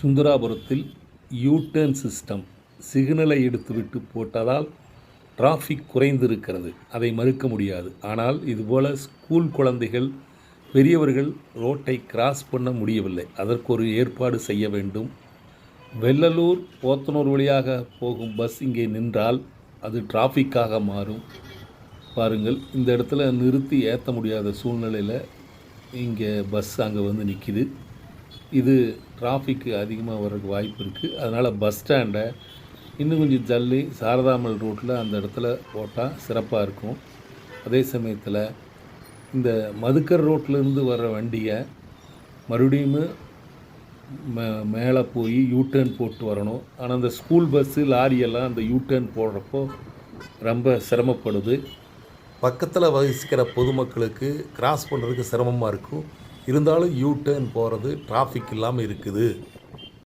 சுந்தராபுரத்தில் U-turn system சிக்னலை எடுத்துவிட்டு போட்டதால் traffic குறைந்திருக்கிறது. அதை மறுக்க முடியாது. ஆனால் இதுபோல் ஸ்கூல் குழந்தைகள் பெரியவர்கள் ரோட்டை கிராஸ் பண்ண முடியவில்லை. அதற்கு ஒரு ஏற்பாடு செய்ய வேண்டும். வெள்ளலூர் போத்தனூர் வழியாக போகும் பஸ் இங்கே நின்றால் அது டிராஃபிக்காக மாறும். பாருங்கள் இந்த இடத்துல நிறுத்தி ஏற்ற முடியாத சூழ்நிலையில் இங்கே பஸ் அங்கே வந்து நிற்கிது இது டிராஃபிக்கு அதிகமாக வர்றதுக்கு வாய்ப்பு இருக்குது அதனால் பஸ் ஸ்டாண்டை இன்னும் கொஞ்சம் ஜல்லி சாரதாமல் ரோட்டில் அந்த இடத்துல போட்டால் சிறப்பாக இருக்கும். அதே சமயத்தில் இந்த மதுக்கர் ரோட்லேருந்து வர்ற வண்டியை மறுபடியும் மே மேலே போய் யூடர்ன் போட்டு வரணும். ஆனால் அந்த ஸ்கூல் பஸ்ஸு லாரியெல்லாம் அந்த யூடர்ன் போடுறப்போ ரொம்ப சிரமப்படுது. பக்கத்தில் வசிக்கிற பொதுமக்களுக்கு கிராஸ் பண்ணுறதுக்கு சிரமமாக இருக்கும். இருந்தாலும் யூ டேர்ன் போகிறது டிராஃபிக் இல்லாமல் இருக்குது.